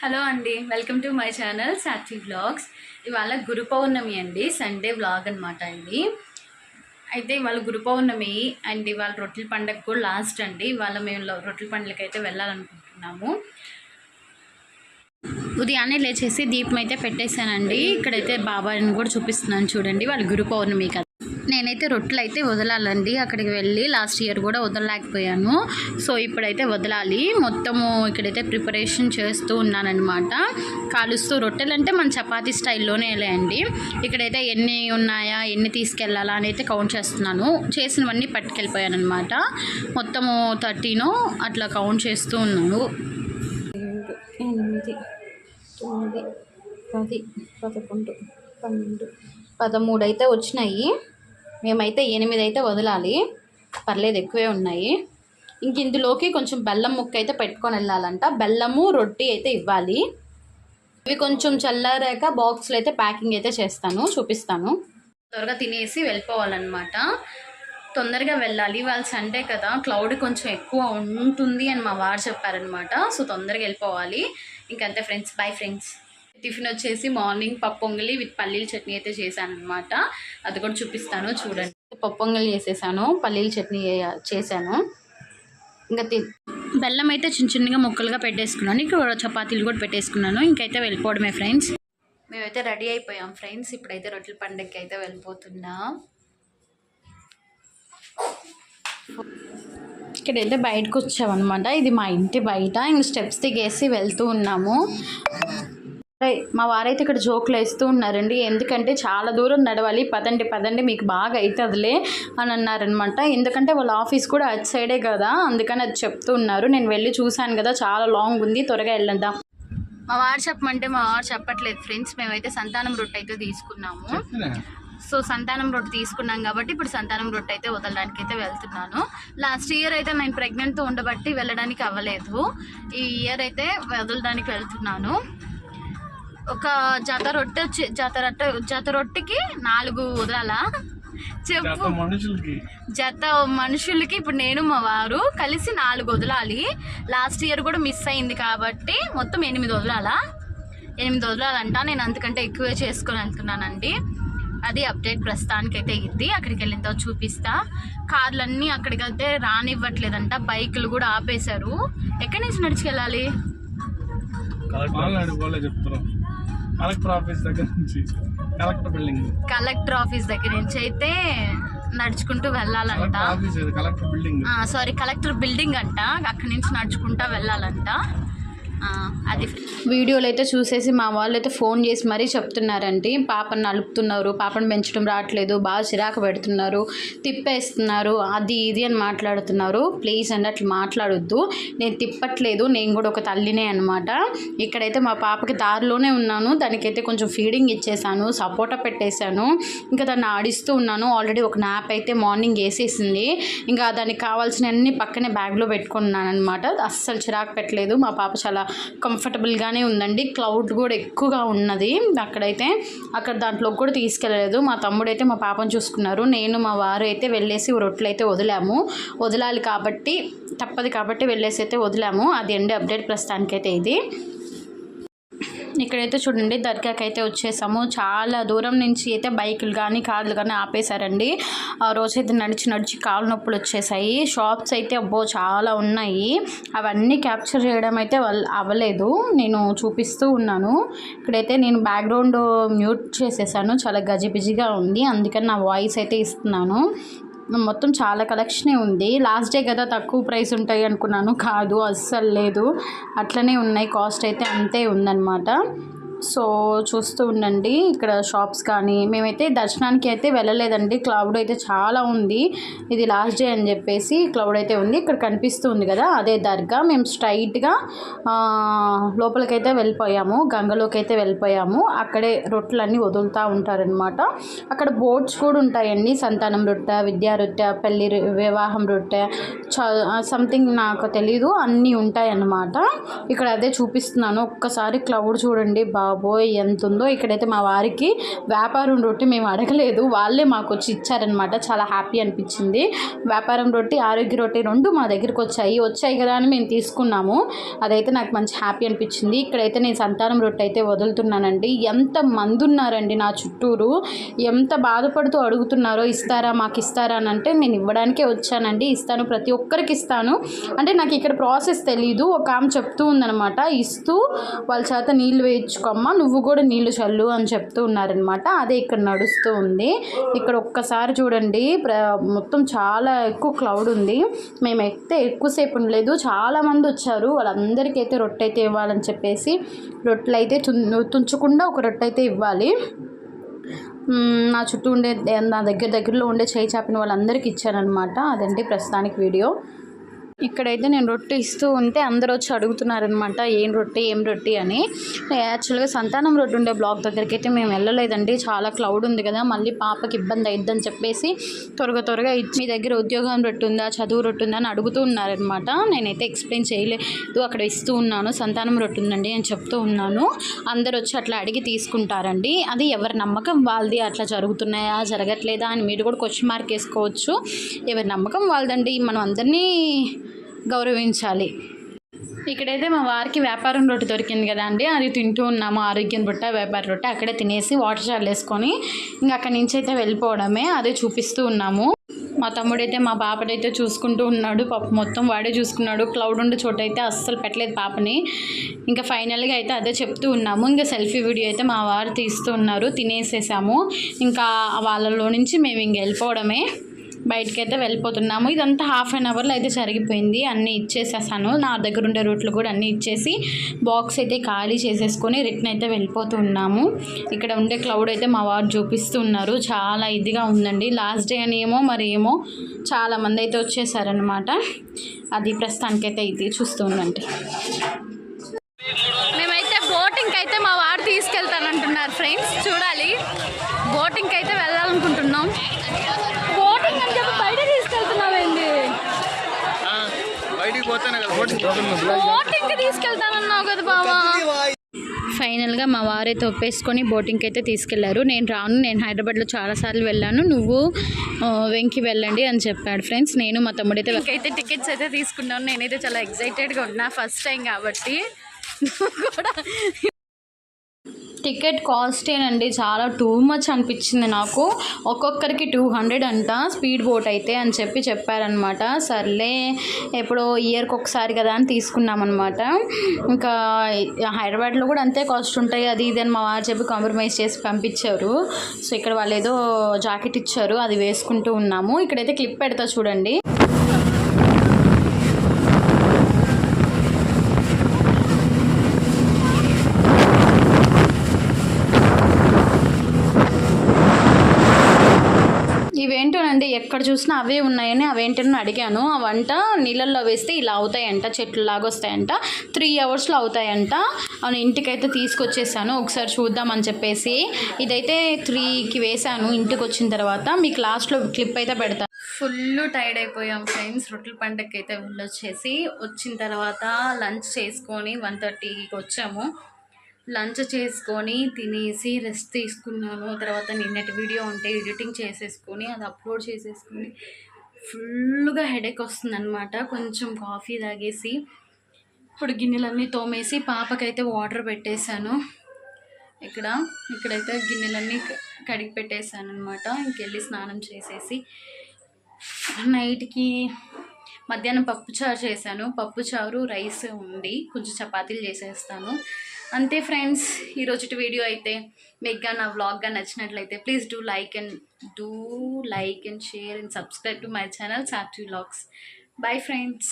Hello అండి welcome to my channel Sakshi vlogs. ఇవాళ గురు పౌర్ణమి అండి సండే వ్లాగ్ అనమాట ఇది. అయితే ఇవాళ గురు పౌర్ణమి అండ్ ఇవాళ రొట్టెల పండగ కూడా లాస్ట్ అండి. ఇవాళ మేము రొట్టెల పండుగకి అయితే వెళ్ళాలనుకుంటున్నాము. ఉదయాన్నే లేచేసి దీపం అయితే పెట్టేశానండి. ఇక్కడైతే బాబాని కూడా చూపిస్తున్నాను చూడండి వాళ్ళ గురు పౌర్ణమి కదా. నేనైతే రొట్టెలు అయితే వదలాలండి. అక్కడికి వెళ్ళి లాస్ట్ ఇయర్ కూడా వదలలేకపోయాను. సో ఇప్పుడైతే వదలాలి. మొత్తము ఇక్కడైతే ప్రిపరేషన్ చేస్తూ ఉన్నానన్నమాట. కాలుస్తూ రొట్టెలు అంటే మన చపాతీ స్టైల్లోనే అండి ఇక్కడైతే ఎన్ని ఉన్నాయా ఎన్ని తీసుకెళ్ళాలా అని అయితే కౌంట్ చేస్తున్నాను. చేసినవన్నీ పట్టుకెళ్ళిపోయాను అనమాట మొత్తము థర్టీను అట్లా కౌంట్ చేస్తూ ఉన్నాను. ఎనిమిది తొమ్మిది పది పదకొండు పన్నెండు పదమూడు అయితే వచ్చినాయి. మేమైతే ఎనిమిది అయితే వదలాలి. పర్లేదు ఎక్కువే ఉన్నాయి. ఇంక ఇందులోకి కొంచెం బెల్లం ముక్క అయితే పెట్టుకొని వెళ్ళాలంట. బెల్లము రొట్టి అయితే ఇవ్వాలి. ఇవి కొంచెం చల్లారాక బాక్స్లో అయితే ప్యాకింగ్ అయితే చేస్తాను చూపిస్తాను. త్వరగా తినేసి వెళ్ళిపోవాలన్నమాట. తొందరగా వెళ్ళాలి. వాళ్ళ సండే కదా క్లౌడ్ కొంచెం ఎక్కువ ఉంటుంది అని మా వారు చెప్పారనమాట సో తొందరగా వెళ్ళిపోవాలి. ఇంకంతే ఫ్రెండ్స్. Bye friends. టిఫిన్ వచ్చేసి మార్నింగ్ పప్పొంగలి విత్ పల్లీల చట్నీ అయితే చేశాను అనమాట అది కూడా చూపిస్తాను చూడండి. పప్పొంగలి వేసేసాను చేసేసాను పల్లీల చట్నీ చేశాను. ఇంకా బెల్లం అయితే చిన్న చిన్నగా ముక్కలుగా పెట్టేసుకున్నాను ఇక్కడ చపాతీలు కూడా పెట్టేసుకున్నాను ఇంకైతే వెళ్ళిపోవడమే ఫ్రెండ్స్. మేమైతే రెడీ అయిపోయాం ఫ్రెండ్స్ ఇప్పుడైతే రొట్టెల పండుగకి అయితే వెళ్ళిపోతున్నాం. ఇక్కడైతే బయటకు వచ్చామన్నమాట ఇది మా ఇంటి బయట ఇంక స్టెప్స్ దిగేసి వెళ్తూ ఉన్నాము. అరే, మా వారైతే ఇక్కడ జోకులు వేస్తూ ఉన్నారండి. ఎందుకంటే చాలా దూరం నడవాలి. పదండి పదండి మీకు బాగా అవుతుందిలే అని అన్నారనమాట. ఎందుకంటే వాళ్ళ ఆఫీస్ కూడా అటు సైడే కదా అందుకని అది చెప్తూ ఉన్నారు. నేను వెళ్ళి చూశాను కదా చాలా లాంగ్ ఉంది త్వరగా వెళ్ళొద్దాం. మా వారు చెప్పమంటే మా వారు చెప్పట్లేదు ఫ్రెండ్స్. మేమైతే సంతానం రొట్టె అయితే తీసుకున్నాము. సో సంతానం రొట్టె తీసుకున్నాం కాబట్టి ఇప్పుడు సంతానం రొట్టె అయితే వదలడానికి అయితే వెళ్తున్నాను. లాస్ట్ ఇయర్ అయితే నేను ప్రెగ్నెంట్తో ఉండబట్టి వెళ్ళడానికి అవ్వలేదు. ఈ ఇయర్ అయితే వదలడానికి వెళ్తున్నాను. ఒక జత రొట్టె వచ్చి జత రొట్టె జత రొట్టెకి నాలుగు వదలాలా? చెప్పు. మనుషులకి. జత మనుషులకి ఇప్పుడు నేను మా వారు కలిసి నాలుగు వదలాలి. లాస్ట్ ఇయర్ కూడా మిస్ అయింది కాబట్టి మొత్తం ఎనిమిది వదలాలా? ఎనిమిది వదలాలంట. నేను అంతకంటే ఎక్కువే చేసుకొని వెళ్తున్నానండి అది అప్డేట్ ప్రస్తుతానికైతే ఇది అక్కడికి వెళ్ళిన తర్వాత చూపిస్తా. కార్లన్నీ అక్కడికి వెళ్తే రానివ్వట్లేదంట. బైకులు కూడా ఆపేశారు. ఎక్కడి నుంచి నడిచికెళ్ళాలి చెప్తున్నాం కలెక్టర్ ఆఫీస్ దగ్గర నుంచి కలెక్టర్ బిల్డింగ్. కలెక్టర్ ఆఫీస్ దగ్గర నుంచి అయితే నడుచుకుంటూ వెళ్ళాలంట. కలెక్టర్ ఆఫీస్ ఇది collector building. Sorry collector building అంట. అక్కడి నుంచి నడుచుకుంటా వెళ్ళాలంట. అది. వీడియోలు అయితే చూసేసి మా వాళ్ళు అయితే ఫోన్ చేసి మరీ చెప్తున్నారండి. పాపను నలుపుతున్నారు పాపను పెంచడం రావట్లేదు బాగా చిరాకు పెడుతున్నారు తిప్పేస్తున్నారు అది ఇది అని మాట్లాడుతున్నారు. ప్లీజ్ అండి అట్లా మాట్లాడొద్దు. నేను తిప్పట్లేదు నేను కూడా ఒక తల్లినే అనమాట ఇక్కడైతే మా పాపకి దారిలోనే ఉన్నాను. దానికైతే కొంచెం ఫీడింగ్ ఇచ్చేసాను సపోటా పెట్టేశాను. ఇంకా దాన్ని ఆడిస్తూ ఉన్నాను. ఆల్రెడీ ఒక నాప్ అయితే మార్నింగ్ వేసేసింది. ఇంకా దానికి కావాల్సిన అన్ని పక్కనే బ్యాగ్లో పెట్టుకున్నాను అనమాట అస్సలు చిరాకు పెట్టలేదు. మా పాప చాలా కంఫర్టబుల్గానే ఉందండి. క్లౌడ్ కూడా ఎక్కువగా ఉన్నది. అక్కడైతే అక్కడ దాంట్లో కూడా తీసుకెళ్ళలేదు. మా తమ్ముడైతే మా పాపను చూసుకున్నారు. నేను మా వారు అయితే వెళ్ళేసి రొట్టెలు అయితే వదిలాము. వదలాలి కాబట్టి తప్పదు కాబట్టి వెళ్ళేసి అయితే వదిలాము. అది అండి అప్డేట్ ప్రస్తుతానికైతే ఇది. ఇక్కడైతే చూడండి దర్గాకి అయితే వచ్చేసాము. చాలా దూరం నుంచి అయితే బైకులు కానీ కార్లు కానీ ఆపేశారండి. ఆ రోజైతే నడిచి నడిచి కాలు నొప్పులు వచ్చేసాయి. షాప్స్ అయితే అబ్బో చాలా ఉన్నాయి. అవన్నీ క్యాప్చర్ చేయడం అయితే వల్- అవ్వలేదు. నేను చూపిస్తూ ఉన్నాను. ఇక్కడైతే నేను బ్యాక్గ్రౌండ్ మ్యూట్ చేసేసాను. చాలా గజిబిజిగా ఉంది. అందుకని నా వాయిస్ అయితే ఇస్తున్నాను. మొత్తం చాలా కలెక్షనే ఉంది. లాస్ట్ డే కదా తక్కువ ప్రైస్ ఉంటాయి అనుకున్నాను. కాదు అస్సలు లేదు. అట్లనే ఉన్నాయి. కాస్ట్ అయితే అంతే ఉందన్నమాట. సో చూస్తూ ఉండండి. ఇక్కడ షాప్స్ కానీ మేమైతే దర్శనానికి అయితే వెళ్ళలేదండి. క్లౌడ్ అయితే చాలా ఉంది. ఇది లాస్ట్ డే అని చెప్పేసి క్లౌడ్ అయితే ఉంది. ఇక్కడ కనిపిస్తూ ఉంది కదా అదే దర్గా. మేము స్ట్రైట్గా లోపలికైతే వెళ్ళిపోయాము. గంగలోకి అయితే వెళ్ళిపోయాము. అక్కడే రొట్టెలన్నీ వదులుతూ ఉంటారనమాట అక్కడ బోట్స్ కూడా ఉంటాయండి. సంతానం రొట్టె విద్యా రొట్టె పెళ్ళి వివాహం రొట్టె సంథింగ్ నాకు తెలీదు. అన్నీ ఉంటాయన్నమాట. ఇక్కడ అదే చూపిస్తున్నాను. ఒక్కసారి క్లౌడ్ చూడండి. బాగా బాబోయ్ ఎంత ఉందో ఇక్కడైతే మా వారికి వ్యాపారం రొట్టి మేము అడగలేదు. వాళ్ళే మాకు వచ్చి ఇచ్చారనమాట చాలా హ్యాపీ అనిపించింది. వ్యాపారం రొట్టి ఆరోగ్య రొట్టి రెండు మా దగ్గరికి వచ్చాయి. వచ్చాయి కదా అని మేము తీసుకున్నాము. అదైతే నాకు మంచి హ్యాపీ అనిపించింది. ఇక్కడైతే నేను సంతానం రొట్టె అయితే వదులుతున్నానండి. ఎంత మంది ఉన్నారండి నా చుట్టూరు. ఎంత బాధపడుతూ అడుగుతున్నారో ఇస్తారా మాకు ఇస్తారా అని అంటే నేను ఇవ్వడానికే వచ్చానండి. ఇస్తాను ప్రతి ఒక్కరికి ఇస్తాను. అంటే నాకు ఇక్కడ ప్రాసెస్ తెలీదు. ఒక ఆమె చెప్తూ ఉందనమాట ఇస్తూ వాళ్ళ చేత నీళ్ళు వేయించుకో అమ్మ నువ్వు కూడా నీళ్ళు చల్లు అని చెప్తూ ఉన్నారనమాట అదే ఇక్కడ నడుస్తూ ఉంది. ఇక్కడ ఒక్కసారి చూడండి ప్ర మొత్తం చాలా ఎక్కువ క్లౌడ్ ఉంది. మేము ఎక్కితే ఎక్కువసేపు ఉండలేదు. చాలామంది వచ్చారు. వాళ్ళందరికీ అయితే రొట్టె అయితే ఇవ్వాలని చెప్పేసి రొట్టెలు అయితే తుం- తుంచకుండా ఒక రొట్టె అయితే ఇవ్వాలి నా చుట్టూ ఉండే నా దగ్గర దగ్గరలో ఉండే చేయి చాపిన వాళ్ళందరికీ ఇచ్చానమాట అదండి ప్రస్తుతానికి వీడియో. ఇక్కడైతే నేను రొట్టె ఇస్తూ ఉంటే అందరూ వచ్చి అడుగుతున్నారనమాట ఏం రొట్టె ఏం రొట్టె? అని. యాక్చువల్గా సంతానం రొట్టె ఉండే బ్లాక్ దగ్గరికి అయితే మేము వెళ్ళలేదండి. చాలా క్లౌడ్ ఉంది కదా మళ్ళీ పాపకి ఇబ్బంది అయిద్దని చెప్పేసి త్వరగా త్వరగా ఇచ్చి మీ దగ్గర ఉద్యోగం రొట్టె ఉందా చదువు రొట్టె ఉందా? అని అడుగుతూ ఉన్నారనమాట నేనైతే ఎక్స్ప్లెయిన్ చేయలేదు అక్కడ ఇస్తూ ఉన్నాను సంతానం రొట్టె ఉందండి అని చెప్తూ ఉన్నాను. అందరు వచ్చి అట్లా అడిగి తీసుకుంటారండి. అది ఎవరి నమ్మకం? వాళ్ళది అట్లా జరుగుతున్నాయా జరగట్లేదా అని మీరు కూడా క్వశ్చన్ మార్క్ వేసుకోవచ్చు. ఎవరి నమ్మకం వాళ్ళదండి. మనం అందరినీ గౌరవించాలి. ఇక్కడైతే మా వారికి వ్యాపారం రొట్టె దొరికింది కదా అండి. అది తింటూ ఉన్నాము ఆరోగ్యం రొట్టె వ్యాపార రొట్టె అక్కడే తినేసి వాటర్ చల్లేసుకొని ఇంకా అక్కడి నుంచి అయితే వెళ్ళిపోవడమే అదే చూపిస్తూ ఉన్నాము. మా తమ్ముడైతే మా పాపనైతే చూసుకుంటూ ఉన్నాడు పాప మొత్తం వాడే చూసుకున్నాడు. క్లౌడ్ ఉండే చోట అయితే అస్సలు పెట్టలేదు పాపని. ఇంకా ఫైనల్గా అయితే అదే చెప్తూ ఉన్నాము. ఇంకా సెల్ఫీ వీడియో అయితే మా వారు తీస్తూ ఉన్నారు తినేసేసాము. ఇంకా వాళ్ళలో నుంచి మేము ఇంక వెళ్ళిపోవడమే. బయటకి అయితే వెళ్ళిపోతున్నాము. ఇదంతా హాఫ్ అన్ అవర్లో అయితే జరిగిపోయింది. అన్నీ ఇచ్చేసేసాను. నా దగ్గర ఉండే రూట్లు కూడా అన్నీ ఇచ్చేసి బాక్స్ అయితే ఖాళీ చేసేసుకొని రిటర్న్ అయితే వెళ్ళిపోతున్నాము ఇక్కడ ఉండే క్లౌడ్ అయితే మా వారు చూపిస్తున్నారు. చాలా ఇదిగా ఉందండి. లాస్ట్ డే అని ఏమో మరి ఏమో చాలామంది అయితే వచ్చేసారనమాట అది ప్రస్తుతానికైతే ఇది చూస్తూ ఉండండి. మేమైతే బోటింగ్కి అయితే మా వారు తీసుకెళ్తానంటున్నారు ఫ్రెండ్స్ చూడాలి. బోటింగ్కి అయితే వెళ్ళాలనుకుంటున్నాం బోటింగ్ అని చెప్పి బయట తీసుకెళ్తున్నావేంది బయటికి పోతేనే కదా ఓటింగ్ బోటింగ్కి తీసుకెళ్తానన్నావు కదా బావా. ఫైనల్గా మా వారైతే ఒప్పేసుకొని బోటింగ్కి అయితే తీసుకెళ్ళారు. నేను రాను నేను హైదరాబాద్లో చాలాసార్లు వెళ్ళాను. నువ్వు వెంకి వెళ్ళండి అని చెప్పాడు ఫ్రెండ్స్ నేను మా తమ్ముడైతే అయితే టికెట్స్ అయితే తీసుకున్నాను. నేనైతే చాలా ఎక్సైటెడ్గా ఉన్నా ఫస్ట్ టైం కాబట్టి. కూడా టికెట్ కాస్టేనండి చాలా టూ మచ్ అనిపించింది నాకు. ఒక్కొక్కరికి టూ హండ్రెడ్ అంట స్పీడ్ బోట్ అయితే అని చెప్పి చెప్పారనమాట సర్లే ఎప్పుడో ఇయర్కి ఒకసారి కదా అని తీసుకున్నామన్నమాట. ఇంకా హైదరాబాద్లో కూడా అంతే కాస్ట్ ఉంటాయి అది ఇది అని మా వారు చెప్పి కాంప్రమైజ్ చేసి పంపించారు. సో ఇక్కడ వాళ్ళు ఏదో జాకెట్ ఇచ్చారు అది వేసుకుంటూ ఉన్నాము. ఇక్కడైతే క్లిప్ పెడతా చూడండి. ఎక్కడ చూసినా అవే ఉన్నాయని అవేంటని అడిగాను. ఆ వంట నీళ్ళల్లో వేస్తే ఇలా అవుతాయంట చెట్లు లాగా వస్తాయంట త్రీ అవర్స్లో అవుతాయంట. అవును ఇంటికైతే తీసుకొచ్చేసాను. ఒకసారి చూద్దామని చెప్పేసి ఇదైతే త్రీకి వేసాను. ఇంటికి వచ్చిన తర్వాత మీకు లాస్ట్లో క్లిప్ అయితే పెడతాను ఫుల్ టైర్డ్ అయిపోయాం ఫ్రెండ్స్. రొట్టెల పండగకి అయితే వెళ్ళొచ్చేసి వచ్చిన తర్వాత లంచ్ చేసుకొని వన్ థర్టీకి వచ్చాము. లంచ్ చేసుకొని తినేసి రెస్ట్ తీసుకున్నాను. తర్వాత నిన్నటి వీడియో ఉంటే ఎడిటింగ్ చేసేసుకొని అది అప్లోడ్ చేసేసుకొని ఫుల్గా హెడేక్ వస్తుందన్నమాట. కొంచెం కాఫీ తాగేసి ఇప్పుడు గిన్నెలన్నీ తోమేసి పాపకైతే వాటర్ పెట్టేశాను. ఇక్కడ ఇక్కడైతే గిన్నెలన్నీ కడిగి పెట్టేశాను అనమాట ఇంకెళ్ళి స్నానం చేసేసి నైట్కి మధ్యాహ్నం పప్పుచారు చేశాను. పప్పుచారు రైస్ ఉంది కొంచెం చపాతీలు చేసేస్తాను. అంతే ఫ్రెండ్స్ ఈరోజు వీడియో అయితే మీకు నా వ్లాగ్గా నచ్చినట్లయితే please do like and do like and share and subscribe to my channel Sakshi vlogs. Bye friends.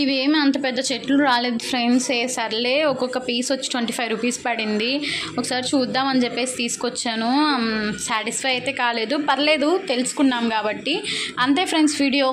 ఇవేమి అంత పెద్ద చెట్లు రాలేదు ఫ్రెండ్స్ ఏ సర్లే ఒక్కొక్క పీస్ వచ్చి ట్వంటీ ఫైవ్ రూపీస్ పడింది. ఒకసారి చూద్దామని చెప్పేసి తీసుకొచ్చాను. సాటిస్ఫై అయితే కాలేదు. పర్లేదు తెలుసుకున్నాం కాబట్టి. అంతే ఫ్రెండ్స్ వీడియో.